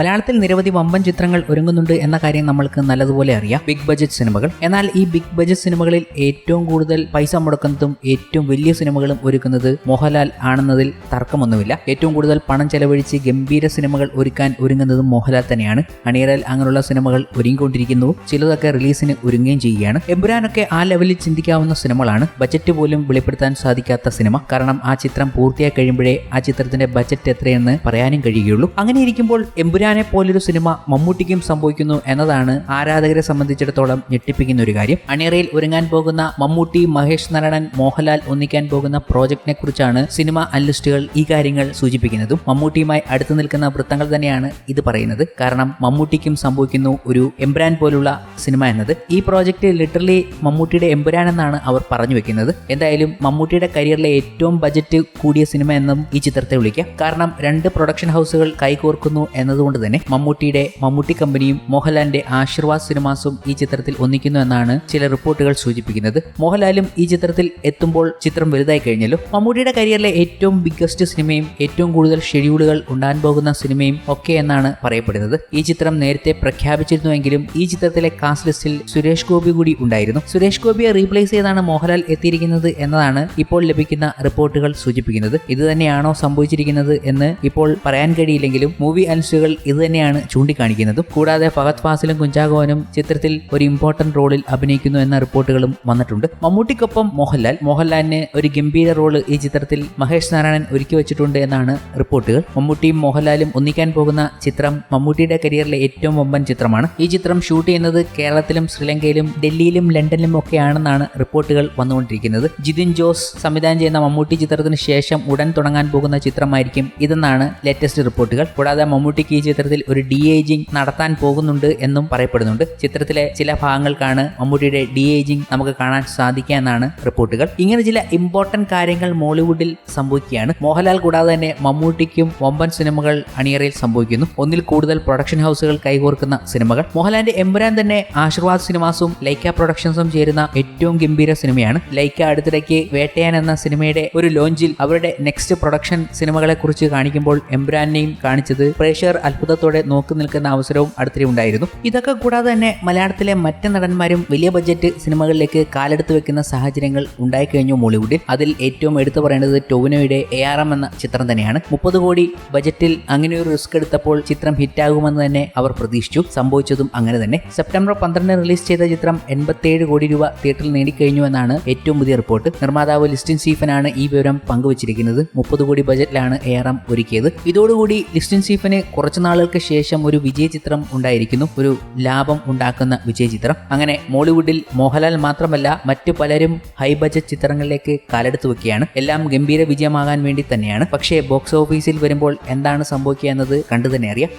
മലയാളത്തിൽ നിരവധി വമ്പൻ ചിത്രങ്ങൾ ഒരുങ്ങുന്നുണ്ട് എന്ന കാര്യം നമ്മൾക്ക് നല്ലതുപോലെ അറിയാം. ബിഗ് ബജറ്റ് സിനിമകൾ. എന്നാൽ ഈ ബിഗ് ബജറ്റ് സിനിമകളിൽ ഏറ്റവും കൂടുതൽ പൈസ മുടക്കുന്നതും ഏറ്റവും വലിയ സിനിമകളും ഒരുക്കുന്നത് മോഹൻലാൽ ആണെന്നതിൽ തർക്കമൊന്നുമില്ല. ഏറ്റവും കൂടുതൽ പണം ചെലവഴിച്ച് ഗംഭീര സിനിമകൾ ഒരുക്കാൻ ഒരുങ്ങുന്നതും മോഹൻലാൽ തന്നെയാണ്. അണിയറൽ അങ്ങനെയുള്ള സിനിമകൾ ഒരുങ്ങിക്കൊണ്ടിരിക്കുന്നു. ചിലതൊക്കെ റിലീസിന് ഒരുങ്ങുകയും ചെയ്യുകയാണ്. എമ്പുരാനൊക്കെ ആ ലെവലിൽ ചിന്തിക്കാവുന്ന സിനിമകളാണ്. ബജറ്റ് പോലും വെളിപ്പെടുത്താൻ സാധിക്കാത്ത സിനിമ. കാരണം ആ ചിത്രം പൂർത്തിയായി കഴിയുമ്പോഴേ ആ ചിത്രത്തിന്റെ ബജറ്റ് എത്രയെന്ന് പറയാനും കഴിയുകയുള്ളൂ. അങ്ങനെ ഇരിക്കുമ്പോൾ എമ്പുരാനെ പോലൊരു സിനിമ മമ്മൂട്ടിക്കും സംഭവിക്കുന്നു എന്നതാണ് ആരാധകരെ സംബന്ധിച്ചിടത്തോളം ഞെട്ടിപ്പിക്കുന്ന ഒരു കാര്യം. അണിയറയിൽ ഒരുങ്ങാൻ പോകുന്ന മമ്മൂട്ടി മഹേഷ് നാരായണൻ മോഹൻലാൽ ഒന്നിക്കാൻ പോകുന്ന പ്രോജക്റ്റിനെ കുറിച്ചാണ് സിനിമ അനലിസ്റ്റുകൾ ഈ കാര്യങ്ങൾ സൂചിപ്പിക്കുന്നതും. മമ്മൂട്ടിയുമായി അടുത്തു നിൽക്കുന്ന വൃത്തങ്ങൾ തന്നെയാണ് ഇത് പറയുന്നത്. കാരണം മമ്മൂട്ടിക്കും സംഭവിക്കുന്നു ഒരു എംബ്രാൻ പോലുള്ള സിനിമ എന്നത്. ഈ പ്രോജക്റ്റ് ലിറ്ററലി മമ്മൂട്ടിയുടെ എംബ്രാൻ എന്നാണ് അവർ പറഞ്ഞു വെക്കുന്നത്. എന്തായാലും മമ്മൂട്ടിയുടെ കരിയറിലെ ഏറ്റവും ബജറ്റ് കൂടിയ സിനിമ എന്നും ഈ ചിത്രത്തെ വിളിക്കാം. കാരണം രണ്ട് പ്രൊഡക്ഷൻ ഹൗസുകൾ കൈകോർക്കുന്നു എന്നതുകൊണ്ട് തന്നെ മമ്മൂട്ടിയുടെ മമ്മൂട്ടി കമ്പനിയും മോഹൻലാലിന്റെ ആശീർവാദ് സിനിമാസും ഈ ചിത്രത്തിൽ ഒന്നിക്കുന്നു എന്നാണ് ചില റിപ്പോർട്ടുകൾ സൂചിപ്പിക്കുന്നത്. മോഹൻലാലും ഈ ചിത്രത്തിൽ എത്തുമ്പോൾ ചിത്രം വലുതായി കഴിഞ്ഞല്ലോ. മമ്മൂട്ടിയുടെ കരിയറിലെ ഏറ്റവും ബിഗ്ഗസ്റ്റ് സിനിമയും ഏറ്റവും കൂടുതൽ ഷെഡ്യൂളുകൾ ഉണ്ടാൻ പോകുന്ന സിനിമയും ഒക്കെ എന്നാണ് പറയപ്പെടുന്നത്. ഈ ചിത്രം നേരത്തെ പ്രഖ്യാപിച്ചിരുന്നുവെങ്കിലും ഈ ചിത്രത്തിലെ കാസ്റ്റ് ലിസ്റ്റിൽ സുരേഷ് ഗോപി കൂടി ഉണ്ടായിരുന്നു. സുരേഷ് ഗോപിയെ റീപ്ലേസ് ചെയ്താണ് മോഹൻലാൽ എത്തിയിരിക്കുന്നത് എന്നതാണ് ഇപ്പോൾ ലഭിക്കുന്ന റിപ്പോർട്ടുകൾ സൂചിപ്പിക്കുന്നത്. ഇത് തന്നെയാണോ സംഭവിച്ചിരിക്കുന്നത് എന്ന് ഇപ്പോൾ പറയാൻ കഴിയില്ലെങ്കിലും മൂവി അനലിസ്റ്റുകൾ ഇത് തന്നെയാണ് ചൂണ്ടിക്കാണിക്കുന്നതും. കൂടാതെ ഫഹദ് ഫാസിലും കുഞ്ചാഗോവനും ചിത്രത്തിൽ ഒരു ഇമ്പോർട്ടന്റ് റോളിൽ അഭിനയിക്കുന്നു എന്ന റിപ്പോർട്ടുകളും വന്നിട്ടുണ്ട്. മമ്മൂട്ടിക്കൊപ്പം മോഹൻലാൽ. മോഹൻലാലിന് ഒരു ഗംഭീര റോൾ ഈ ചിത്രത്തിൽ മഹേഷ് നാരായണൻ ഒരുക്കി വെച്ചിട്ടുണ്ട് എന്നാണ് റിപ്പോർട്ടുകൾ. മമ്മൂട്ടിയും മോഹൻലാലും ഒന്നിക്കാൻ പോകുന്ന ചിത്രം മമ്മൂട്ടിയുടെ കരിയറിലെ ഏറ്റവും വമ്പൻ ചിത്രമാണ്. ഈ ചിത്രം ഷൂട്ട് ചെയ്യുന്നത് കേരളത്തിലും ശ്രീലങ്കയിലും ഡൽഹിയിലും ലണ്ടനിലും ഒക്കെയാണെന്നാണ് റിപ്പോർട്ടുകൾ വന്നുകൊണ്ടിരിക്കുന്നത്. ജിതിൻ ജോസ് സംവിധാനം ചെയ്യുന്ന മമ്മൂട്ടി ചിത്രത്തിന് ശേഷം ഉടൻ തുടങ്ങാൻ പോകുന്ന ചിത്രമായിരിക്കും ഇതെന്നാണ് ലേറ്റസ്റ്റ് റിപ്പോർട്ടുകൾ. കൂടാതെ മമ്മൂട്ടിക്ക് ഈ ചിത്രത്തിൽ ഒരു ഡി ഏജിംഗ് നടത്താൻ പോകുന്നുണ്ട് എന്നും പറയപ്പെടുന്നുണ്ട്. ചിത്രത്തിലെ ചില ഭാഗങ്ങൾക്കാണ് മമ്മൂട്ടിയുടെ ഡി ഏജിംഗ് നമുക്ക് കാണാൻ സാധിക്കുക എന്നാണ് റിപ്പോർട്ടുകൾ. ഇങ്ങനെ ചില ഇമ്പോർട്ടന്റ് കാര്യങ്ങൾ മോളിവുഡിൽ സംഭവിക്കുകയാണ്. മോഹൻലാൽ കൂടാതെ തന്നെ മമ്മൂട്ടിക്കും വമ്പൻ സിനിമകൾ അണിയറയിൽ സംഭവിക്കുന്നു. ഒന്നിൽ കൂടുതൽ പ്രൊഡക്ഷൻ ഹൗസുകൾ കൈകോർക്കുന്ന സിനിമകൾ. മോഹൻലാലിന്റെ എമ്പുരാൻ തന്നെ ആശീർവാദ് സിനിമാസും ലൈക്ക പ്രൊഡക്ഷൻസും ചേരുന്ന ഏറ്റവും ഗംഭീര സിനിമയാണ്. ലൈക്ക അടുത്തിടയ്ക്ക് വേട്ടയാൻ എന്ന സിനിമയുടെ ഒരു ലോഞ്ചിൽ അവരുടെ നെക്സ്റ്റ് പ്രൊഡക്ഷൻ സിനിമകളെ കുറിച്ച് കാണിക്കുമ്പോൾ എംബ്രാനെയും കാണിച്ചത് പ്രേക്ഷകർ അത്ഭുതത്തോടെ നോക്കി നിൽക്കുന്ന അവസരവും അടുത്തിടെ ഉണ്ടായിരുന്നു. ഇതൊക്കെ കൂടാതെ തന്നെ മലയാളത്തിലെ മറ്റ് നടന്മാരും വലിയ ബജറ്റ് സിനിമകളിലേക്ക് കാലെടുത്ത് വെക്കുന്ന സാഹചര്യങ്ങൾ ഉണ്ടായിക്കഴിഞ്ഞു മോളിവുഡിൽ. അതിൽ ഏറ്റവും എടുത്തു പറയേണ്ടത് ടോവിനോയുടെ എ ആർ എം എന്ന ചിത്രം തന്നെയാണ്. മുപ്പത് കോടി ബജറ്റിൽ അങ്ങനെ ഒരു റിസ്ക് എടുത്തപ്പോൾ ചിത്രം ഹിറ്റാകുമെന്ന് തന്നെ അവർ പ്രതീക്ഷിച്ചു. സംഭവിച്ചതും അങ്ങനെ തന്നെ. സെപ്റ്റംബർ പന്ത്രണ്ടിന് റിലീസ് ചെയ്ത ചിത്രം എൺപത്തിയേഴ് കോടി രൂപ തിയേറ്ററിൽ നേടിക്കഴിഞ്ഞു എന്നാണ് ഏറ്റവും പുതിയ റിപ്പോർട്ട്. നിർമ്മാതാവ് ലിസ്റ്റിൻ സീഫനാണ് ഈ വിവരം പങ്കുവച്ചിരിക്കുന്നത്. മുപ്പത് കോടി ബജറ്റിലാണ് എ ആർ എം ഒരുക്കിയത്. ഇതോടുകൂടി ലിസ്റ്റിൻ സീഫന് കുറച്ചു നാളുകൾക്ക് ശേഷം ഒരു വിജയ ചിത്രം ഉണ്ടായിരിക്കുന്നു. ഒരു ലാഭം ഉണ്ടാക്കുന്ന വിജയ ചിത്രം അങ്ങനെ മോളിവുഡിൽ മോഹൻലാൽ മാത്രമല്ല മറ്റു പലരും ഹൈ ബജറ്റ് ചിത്രങ്ങളിലേക്ക് കാലെടുത്ത് വെക്കുകയാണ്. എല്ലാം ഗംഭീര വിജയമാകാൻ വേണ്ടി തന്നെയാണ്. പക്ഷേ ബോക്സ് ഓഫീസിൽ വരുമ്പോൾ എന്താണ് സംഭവിക്കുക എന്നത് കണ്ടു തന്നെ അറിയാം.